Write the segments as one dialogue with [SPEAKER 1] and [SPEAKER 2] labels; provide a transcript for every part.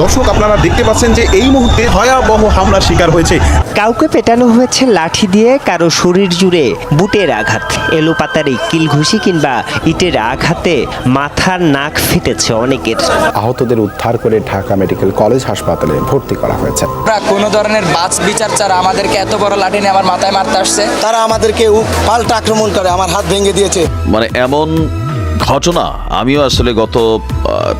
[SPEAKER 1] দর্শক আপনারা দেখতে পাচ্ছেন যে এই মুহূর্তে ভয়াবহ হামলার শিকার হয়েছে।
[SPEAKER 2] কাউকে পেটানো হয়েছে লাঠি দিয়ে কারও শরীর জুড়ে বুটের আঘাত। এলোপাতারি কিলঘুষি কিংবা ইটের আঘাতে মাথার নাক ফেটেছে অনেকের।
[SPEAKER 3] আহতদের উদ্ধার করে ঢাকা মেডিকেল কলেজ হাসপাতালে ভর্তি করা হয়েছে।
[SPEAKER 4] আমরা কোনো ধরনের বাস বিচার ছাড়া আমাদেরকে এত বড় লাঠি নিয়ে আমার মাথায় মারতে আসছে?
[SPEAKER 5] তারা আমাদেরকে পাল্টা আক্রমণ করে আমার হাত ভেঙে দিয়েছে।
[SPEAKER 6] মানে এমন ঘটনা আমিও আসলে গত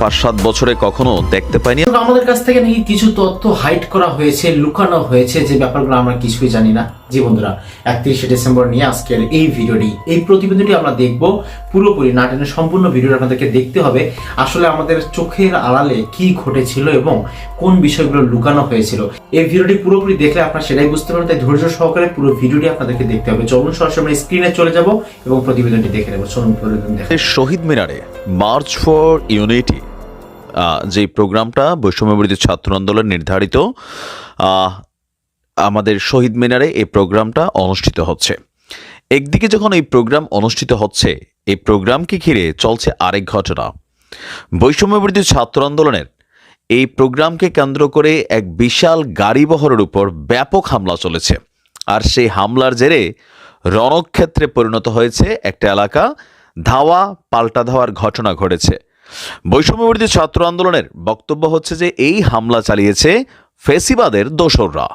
[SPEAKER 6] পাঁচ সাত বছরে কখনো দেখতে পাইনি।
[SPEAKER 7] আমাদের কাছ থেকে নাকি কিছু তথ্য হাইট করা হয়েছে, লুকানো হয়েছে, যে ব্যাপারগুলো আমরা কিছুই জানি না। জি বন্ধুরা, একত্রিশে ডিসেম্বর নিয়ে আজকের এই ভিডিওটি, এই প্রতিবেদনটি আমরা দেখব। পুরোপুরি নাটেনের সম্পূর্ণ ভিডিওটা আপনাদেরকে দেখতে হবে। আসলে আমাদের চোখের আড়ালে কি ঘটেছিল এবং কোন বিষয়গুলো লুকানো হয়েছিল। এই ভিডিওটি পুরোপুরি দেখলে আপনারা সেটাই বুঝতে পারবেন, তাই ধৈর্য সহকারে পুরো ভিডিওটি আপনাদেরকে দেখতে হবে। চলুন সরাসরি স্ক্রিনে চলে যাব এবং প্রতিবেদনটি দেখে নেব। চলুন প্রতিবেদন দেখে
[SPEAKER 6] শহীদ মিনারে মার্চ ফর ইউনিটি যে প্রোগ্রামটা বৈষম্যবিরোধী ছাত্র আন্দোলন নির্ধারিত আমাদের শহীদ মিনারে এই প্রোগ্রামটা অনুষ্ঠিত হচ্ছে। একদিকে যখন এই প্রোগ্রাম অনুষ্ঠিত হচ্ছে, এই প্রোগ্রামকে ঘিরে চলছে আরেক ঘটনা। বৈষম্যবিরোধী ছাত্র আন্দোলনের এই প্রোগ্রামকে কেন্দ্র করে এক বিশাল গাড়িবহরের উপর ব্যাপক হামলা চলেছে। আর সেই হামলার জেরে রণক্ষেত্রে পরিণত হয়েছে একটা এলাকা। ধাওয়া, পাল্টা ধাওয়ার ঘটনা ঘটেছে। বৈষম্যবিরোধী ছাত্র আন্দোলনের বক্তব্য হচ্ছে যে, এই হামলা চালিয়েছে ফেসিবাদের দোসররা।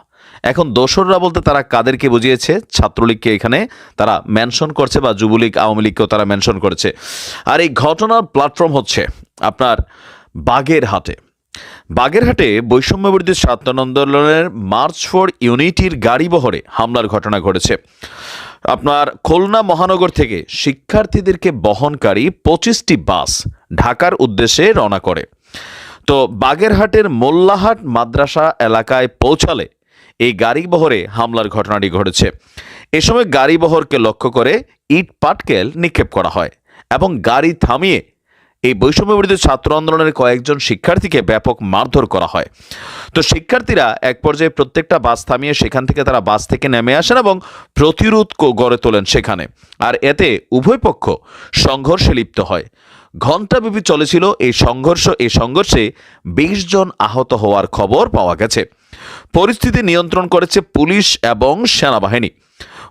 [SPEAKER 6] এখন দোসররা বলতে তারা কাদেরকে বুঝিয়েছে? ছাত্রলীগকে এখানে তারা মেনশন করছে বা যুবলীগ, আওয়ামী লীগকেও তারা মেনশন করেছে। আর এই ঘটনার প্ল্যাটফর্ম হচ্ছে আপনার বাগেরহাটে বাগেরহাটে বৈষম্যবিরোধী ছাত্র আন্দোলনের মার্চ ফর ইউনিটির গাড়িবহরে হামলার ঘটনা ঘটেছে। আপনার খুলনা মহানগর থেকে শিক্ষার্থীদেরকে বহনকারী পঁচিশটি বাস ঢাকার উদ্দেশ্যে রওনা করে। তো বাগেরহাটের মোল্লাহাট মাদ্রাসা এলাকায় পৌঁছালে এই গাড়িবহরে হামলার ঘটনাটি ঘটেছে। এ সময় গাড়িবহরকে লক্ষ্য করে ইট পাটকেল নিক্ষেপ করা হয় এবং গাড়ি থামিয়ে এই বৈষম্যবিরোধী ছাত্র আন্দোলনের কয়েকজন শিক্ষার্থীকে ব্যাপক মারধর করা হয়। তো শিক্ষার্থীরা এক পর্যায়ে প্রত্যেকটা বাস থামিয়ে সেখান থেকে তারা বাস থেকে নেমে আসেন এবং প্রতিরোধ গড়ে তোলেন সেখানে। আর এতে উভয় পক্ষ সংঘর্ষে লিপ্ত হয়। ঘণ্টাব্যাপী চলেছিল এই সংঘর্ষ। এই সংঘর্ষে বিশ জন আহত হওয়ার খবর পাওয়া গেছে। পরিস্থিতি নিয়ন্ত্রণ করেছে পুলিশ এবং সেনাবাহিনী।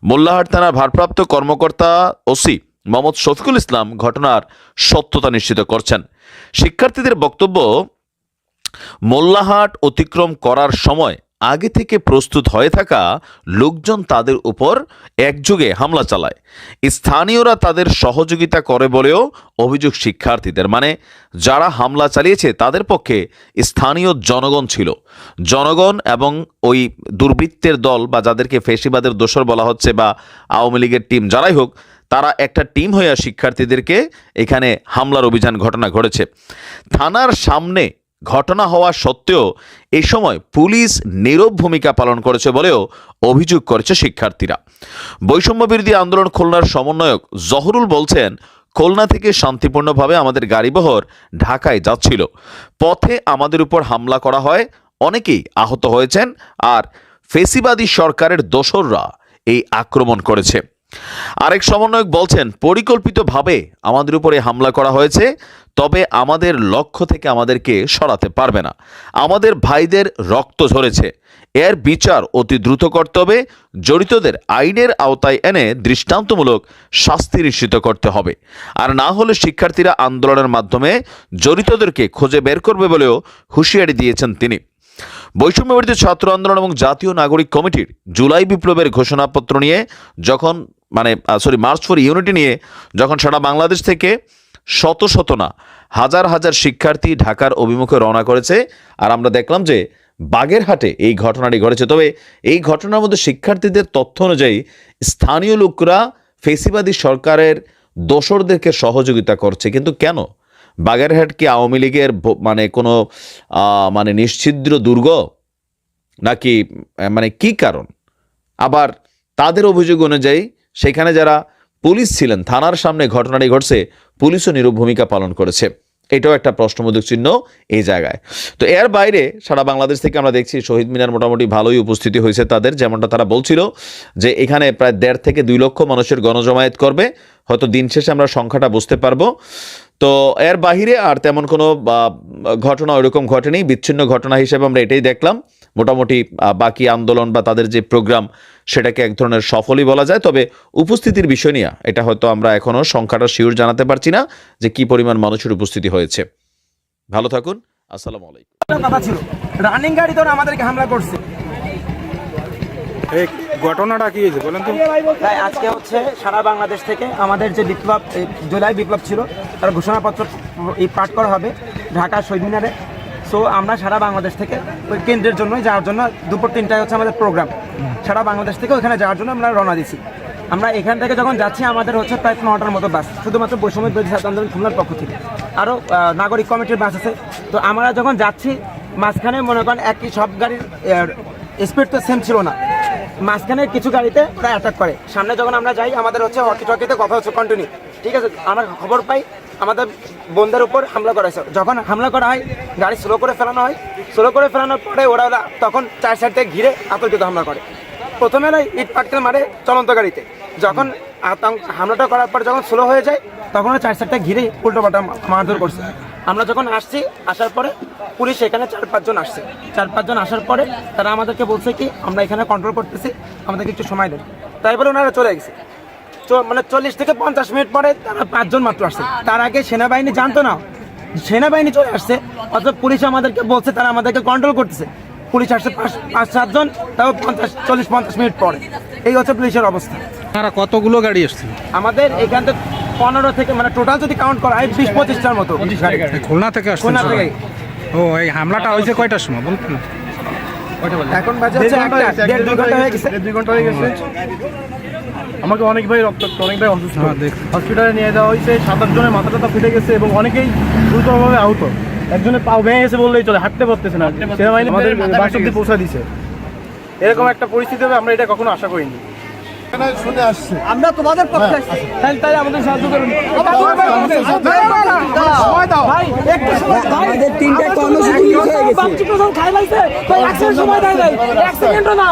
[SPEAKER 6] মোল্লাহাট থানার ভারপ্রাপ্ত কর্মকর্তা ওসি মোহাম্মদ শফিকুল ইসলাম ঘটনার সত্যতা নিশ্চিত করছেন। শিক্ষার্থীদের বক্তব্য, মোল্লাহাট অতিক্রম করার সময় আগে থেকে প্রস্তুত হয়ে থাকা লোকজন তাদের উপর একযোগে হামলা চালায়। স্থানীয়রা তাদের সহযোগিতা করে বলেও অভিযোগ শিক্ষার্থীদের। মানে যারা হামলা চালিয়েছে তাদের পক্ষে স্থানীয় জনগণ ছিল। জনগণ এবং ওই দুর্বৃত্তের দল বা যাদেরকে ফেসিবাদের দোসর বলা হচ্ছে বা আওয়ামী লীগের টিম যারাই হোক, তারা একটা টিম হয়ে শিক্ষার্থীদেরকে এখানে হামলার অভিযান ঘটনা ঘটেছে। থানার সামনে ঘটনা হওয়া সত্ত্বেও এই সময় পুলিশ নীরব ভূমিকা পালন করেছে বলেও অভিযোগ করেছে শিক্ষার্থীরা। বৈষম্য বিরোধী আন্দোলন খুলনার সমন্বয়ক জহরুল বলছেন, খুলনা থেকে শান্তিপূর্ণভাবে আমাদের গাড়িবহর ঢাকায় যাচ্ছিল। পথে আমাদের উপর হামলা করা হয়, অনেকেই আহত হয়েছেন আর ফেসিবাদী সরকারের দোসররা এই আক্রমণ করেছে। আরেক সমন্বয়ক বলছেন, পরিকল্পিতভাবে আমাদের উপরে হামলা করা হয়েছে তবে আমাদের লক্ষ্য থেকে আমাদেরকে সরাতে পারবে না। আমাদের ভাইদের রক্ত ঝরেছে। এর বিচার অতি দ্রুত করতে হবে জড়িতদের আইনের আওতায় এনে দৃষ্টান্তমূলক শাস্তি নিশ্চিত করতে হবে। আর না হলে শিক্ষার্থীরা আন্দোলনের মাধ্যমে জড়িতদেরকে খুঁজে বের করবে বলেও হুঁশিয়ারি দিয়েছেন তিনি। বৈষম্যবিরোধী ছাত্র আন্দোলন এবং জাতীয় নাগরিক কমিটির জুলাই বিপ্লবের ঘোষণাপত্র নিয়ে যখন মানে সরি মার্চ ফর ইউনিটি নিয়ে যখন সারা বাংলাদেশ থেকে শত শত না, হাজার হাজার শিক্ষার্থী ঢাকার অভিমুখে রওনা করেছে। আর আমরা দেখলাম যে বাগেরহাটে এই ঘটনাটি ঘটেছে। তবে এই ঘটনার মধ্যে শিক্ষার্থীদের তথ্য অনুযায়ী স্থানীয় লোকরা ফেসিবাদী সরকারের দোসরদেরকে সহযোগিতা করছে। কিন্তু কেন? বাগেরহাট কি আওয়ামী লীগের মানে কোনো মানে নিশ্ছিদ্র দুর্গ? নাকি মানে কি কারণ? আবার তাদের অভিযোগ অনুযায়ী সেখানে যারা পুলিশ ছিলেন, থানার সামনে ঘটনাটি ঘটছে পুলিশও নীরব ভূমিকা পালন করেছে। এটাও একটা প্রশ্নবোধক চিহ্ন এই জায়গায়। তো এর বাইরে সারা বাংলাদেশ থেকে আমরা দেখছি শহীদ মিনার মোটামুটি ভালোই উপস্থিতি হয়েছে তাদের, যেমনটা তারা বলছিল যে এখানে প্রায় দেড় থেকে দুই লক্ষ মানুষের গণজমায়েত করবে। হয়তো দিন শেষে আমরা সংখ্যাটা বুঝতে পারব। তো এর বাহিরে আর তেমন কোনো ঘটনা ওইরকম ঘটেনি। বিচ্ছিন্ন ঘটনা হিসেবে আমরা এটাই দেখলাম। মোটামুটি বাকি আন্দোলন বা তাদের যে প্রোগ্রাম সেটাকে এক ধরনের সফলই বলা যায়। তবে উপস্থিতির বিষয় নিয়ে এটা হয়তো আমরা এখনও সংখ্যাটা শিওর জানাতে পারছি না যে কি পরিমাণ মানুষের উপস্থিতি হয়েছে। ভালো থাকুন আসসালামু আলাইকুম।
[SPEAKER 8] কথা ছিল রানিং গাড়ি ধরে আমাদেরকে হামলা করছে।
[SPEAKER 9] ঘটনাটা কি হয়েছে বলেন তো।
[SPEAKER 8] তাই আজকে হচ্ছে সারা বাংলাদেশ থেকে আমাদের যে বিপ্লব জুলাই বিপ্লব ছিল তার ঘোষণাপত্র এই পাঠ করা হবে ঢাকা শহীদ মিনারে। সো আমরা সারা বাংলাদেশ থেকে ওই কেন্দ্রের জন্যই যাওয়ার জন্য দুপুর তিনটায় হচ্ছে আমাদের প্রোগ্রাম সারা বাংলাদেশ থেকে ওখানে যাওয়ার জন্য আমরা রওনা দিছি। আমরা এখান থেকে যখন যাচ্ছি, আমাদের হচ্ছে প্রায় নটার মতো বাস, শুধুমাত্র বৈষম্য বিরোধী ছাত্র আন্দোলন খুলনার পক্ষ থেকে। আরও নাগরিক কমিটির বাস আছে। তো আমরা যখন যাচ্ছি, মাঝখানে মনে করেন একই সব গাড়ির স্পিড তো সেম ছিল না। মাঝখানে কিছু গাড়িতে ওরা অ্যাটাক করে। সামনে যখন আমরা যাই, আমাদের হচ্ছে হকি টকিতে কথা হচ্ছে কন্টিনিউ ঠিক আছে, আমরা খবর পাই আমাদের বোনদের উপর হামলা করা হয়েছে। যখন হামলা করা হয়, গাড়ি স্লো করে ফেলানো হয় স্লো করে ফেলানোর পরে ওরা ওরা তখন চার সাইড থেকে ঘিরে আতঙ্কিত হামলা করে। প্রথমে না ইট পাটকেল মারে চলন্ত গাড়িতে। যখন আতঙ্ক, হামলাটা করার পর যখন স্লো হয়ে যায়, তখন ওরা চার সাইডটা ঘিরে উল্টো পাল্টা মারধর করছে। আমরা যখন আসছি, আসার পরে পুলিশ এখানে চার পাঁচজন আসছে। চার পাঁচজন আসার পরে তারা আমাদেরকে বলছে কি, আমরা এখানে কন্ট্রোল করতেছি, আমাদেরকে একটু সময় দেন। তাই বলে ওনারা চলে গেছে। মানে চল্লিশ থেকে পঞ্চাশ মিনিট পরে তারা পাঁচজন মাত্র আসছে। তার আগে সেনাবাহিনী জানতো না। সেনাবাহিনী চলে আসছে। অর্থাৎ পুলিশ আমাদেরকে বলছে তারা আমাদেরকে কন্ট্রোল করতেছে। পুলিশ আসছে পাঁচ পাঁচ সাতজন তাও পঞ্চাশ চল্লিশ পঞ্চাশ মিনিট পরে। এই হচ্ছে পুলিশের অবস্থা।
[SPEAKER 9] তারা কতগুলো গাড়ি এসছে
[SPEAKER 8] আমাদের এখান থেকে পনেরো থেকে মানে টোটাল যদি কাউন্ট করা হয় বিশ পঁচিশটার মতো
[SPEAKER 9] খুলনা থেকে
[SPEAKER 8] খুলনা থেকে
[SPEAKER 9] ও এই হামলাটা হয়েছে কয়টার সময়? বলুন।
[SPEAKER 8] এখন বাজে হচ্ছে একটা দেড় দুই ঘণ্টা হয়ে গেছে।
[SPEAKER 10] দেড় দুই ঘণ্টা হয়ে গেছে। আমাকে অনেক ভাই রক্তাক্ত অনেক ভাই অসুস্থ।
[SPEAKER 9] হ্যাঁ,
[SPEAKER 10] হসপিটালে নিয়ে যাওয়া হয়েছে সাত আট জনের মাথা টাথা ফেটে গেছে এবং অনেকেই দ্রুতভাবে আহত। একজনের পাও ভেঙে গেছে বললেই চলে হাঁটতে পারতেছে না। সেনাবাহিনী আমাদের বাস অব্দি পৌঁছা দিছে এরকম একটা পরিস্থিতি হবে আমরা এটা কখনো আশা করিনি।
[SPEAKER 8] আমরা তোমাদের পক্ষে আসছি। তাহলে তাহলে আমাদের সাহায্য করুন। সময় দাও। ভাই একটু সময় আমাদের তিনটা কর্মসূচি মিস হয়ে গেছে। বাচ্চা প্রথম খাই লাইছে। তো এক সেকেন্ড সময় নাই। এক সেকেন্ডও না।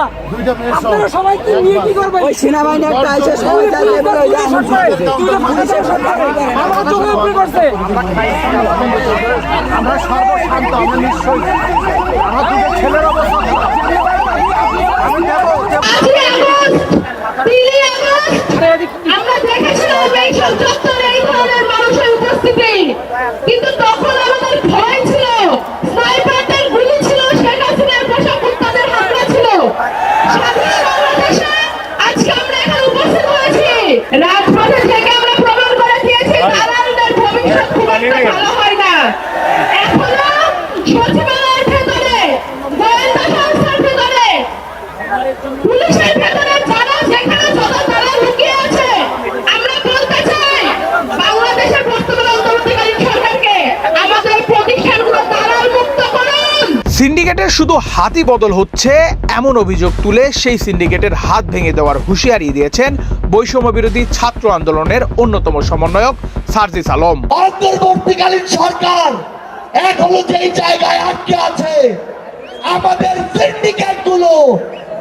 [SPEAKER 8] আপনারা সবাই কি নিয়ে কি করবেন? ওই সেনাবাহিনী একটা আইসা সময় দেয় এবার ওই পুলিশের সরকার। আমার চোখে উপরে করছে
[SPEAKER 10] আমরা সর্বশান্ত আমরা নিশ্চয়ই। আমার দুটো ছেলের অবস্থা। আমি যাব
[SPEAKER 11] আমরা দেখেছিলাম চত্বরে এই ধরনের মানুষের উপস্থিতি। কিন্তু তখন আমাদের ভয় ছিল, স্নাইপারদের গুলি ছিল, শেখ হাসিনার পোশাক তাদের হামলা ছিল। স্বাধীন বাংলাদেশে আজকে আমরা এখানে উপস্থিত হয়েছি। রাজপথে থেকে আমরা প্রমাণ করে দিয়েছি, দালালদের ভবিষ্যৎ খুব একটা ভালো হয় না। এখনও সচিবালয়ের ভেতরে, গোয়েন্দা সংস্থার ভেতরে, পুলিশের ভেতরে যারা সেখানে যত তারা লুকিয়ে আছে আমরা বলতে চাই বাংলাদেশের বর্তমান অন্তর্বর্তীকালীন সরকারকে আমাদের প্রতিষ্ঠানগুলো দালাল মুক্ত করুন
[SPEAKER 12] সিন্ডিকেটের শুধু হাতই বদল হচ্ছে এমন অভিযোগ তুলে সেই সিন্ডিকেটের হাত ভেঙে দেওয়ার হুঁশিয়ারি দিয়েছেন বৈষম্য বিরোধী ছাত্র আন্দোলনের অন্যতম সমন্বয়ক সার্জিস আলম।
[SPEAKER 11] অন্তর্বর্তীকালীন সরকার এখনও যেই জায়গায় আটকে আছে, আমাদের সিন্ডিকেটগুলো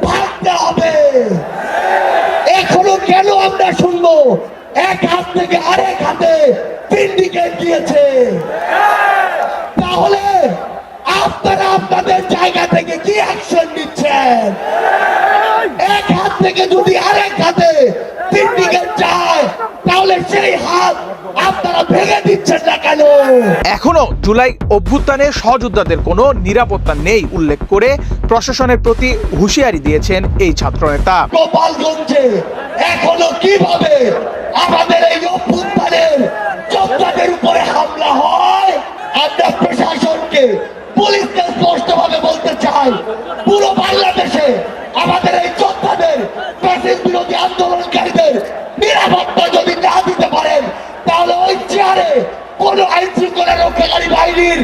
[SPEAKER 11] ভাঙতে হবে। এখনও কেন আমরা শুনব, এক হাত থেকে আরেক হাতে সিন্ডিকেট দিয়েছে? তাহলে আপনারা আপনাদের জায়গা থেকে কি অ্যাকশন নিচ্ছেন? এক হাত থেকে যদি আরেক হাতে সিন্ডিকেট যায় তাহলে সেই হাত আপনারা ভেঙে দিচ্ছেন না কেন?
[SPEAKER 12] এখনও জুলাই অভ্যুত্থানে সহযোদ্ধাদের কোনো নিরাপত্তা নেই উল্লেখ করে প্রশাসনের প্রতি হুঁশিয়ারি দিয়েছেন এই ছাত্রনেতা।
[SPEAKER 11] গোপালগঞ্জে এখনও কীভাবে আমাদের এই অভ্যুত্থানের পুলিশকে স্পষ্টভাবে বলতে চাই পুরো বাংলাদেশে আমাদের এই যোদ্ধাদের প্রেসিড বিরোধী আন্দোলনকারীদের নিরাপত্তা যদি না দিতে পারেন তাহলে ওই চেয়ারে কোন আইন শৃঙ্খলা রক্ষাকারী বাহিনীর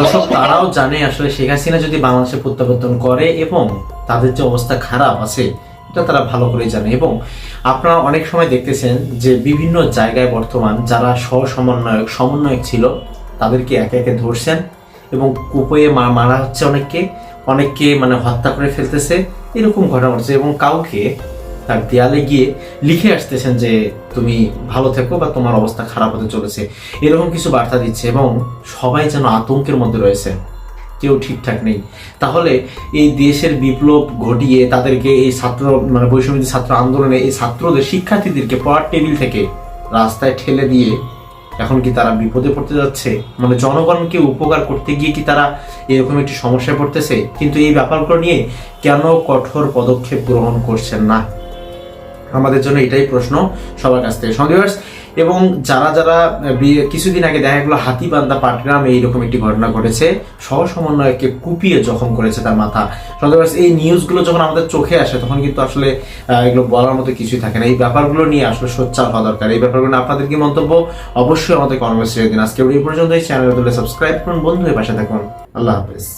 [SPEAKER 7] দর্শক তারাও জানে আসলে শেখ হাসিনা যদি বাংলাদেশে প্রত্যাবর্তন করে এবং তাদের যে অবস্থা খারাপ আছে এটা তারা ভালো করে জানে। এবং আপনারা অনেক সময় দেখতেছেন যে বিভিন্ন জায়গায় বর্তমান যারা সহ সমন্বয়ক সমন্বয়ক ছিল তাদেরকে একে একে ধরছেন। এবং কুপয়ে মারা হচ্ছে অনেককে অনেককে মানে হত্যা করে ফেলতেছে, এরকম ঘটনা ঘটছে এবং কাউকে তার দেয়ালে গিয়ে লিখে আসতেছেন যে তুমি ভালো থেকো বা তোমার অবস্থা খারাপ হতে চলেছে। এরকম কিছু বার্তা দিচ্ছে এবং সবাই যেন আতঙ্কের মধ্যে রয়েছে। কেউ ঠিকঠাক নেই। তাহলে এই দেশের বিপ্লব ঘটিয়ে তাদেরকে এই ছাত্র মানে বৈষম্য ছাত্র আন্দোলনে এই ছাত্রদের শিক্ষার্থীদেরকে পড়ার টেবিল থেকে রাস্তায় ঠেলে দিয়ে এখন কি তারা বিপদে পড়তে যাচ্ছে? মানে জনগণকে উপকার করতে গিয়ে কি তারা এরকম একটি সমস্যায় পড়তেছে? কিন্তু এই ব্যাপারগুলো নিয়ে কেন কঠোর পদক্ষেপ গ্রহণ করছেন না? আমাদের জন্য এটাই প্রশ্ন সবার কাছ থেকে। সন্দেহার্স এবং যারা যারা কিছুদিন আগে দেখা গেলো হাতিবান্ধা পাটগ্রামে এইরকম একটি ঘটনা ঘটেছে। সহ সমন্বয়কে কুপিয়ে জখম করেছে তার মাথা। এই নিউজগুলো যখন আমাদের চোখে আসে, তখন কিন্তু আসলে এগুলো বলার মতো কিছুই থাকে না। এই ব্যাপারগুলো নিয়ে আসলে সোচ্চার হওয়া দরকার। এই ব্যাপারগুলো আপনাদের কি মন্তব্য? অবশ্যই আমাদের কনভার্স দিন। আজকে এই পর্যন্ত এই চ্যানেল সাবস্ক্রাইব করুন। বন্ধু হয়ে পাশে থাকুন। আল্লাহ হাফেজ।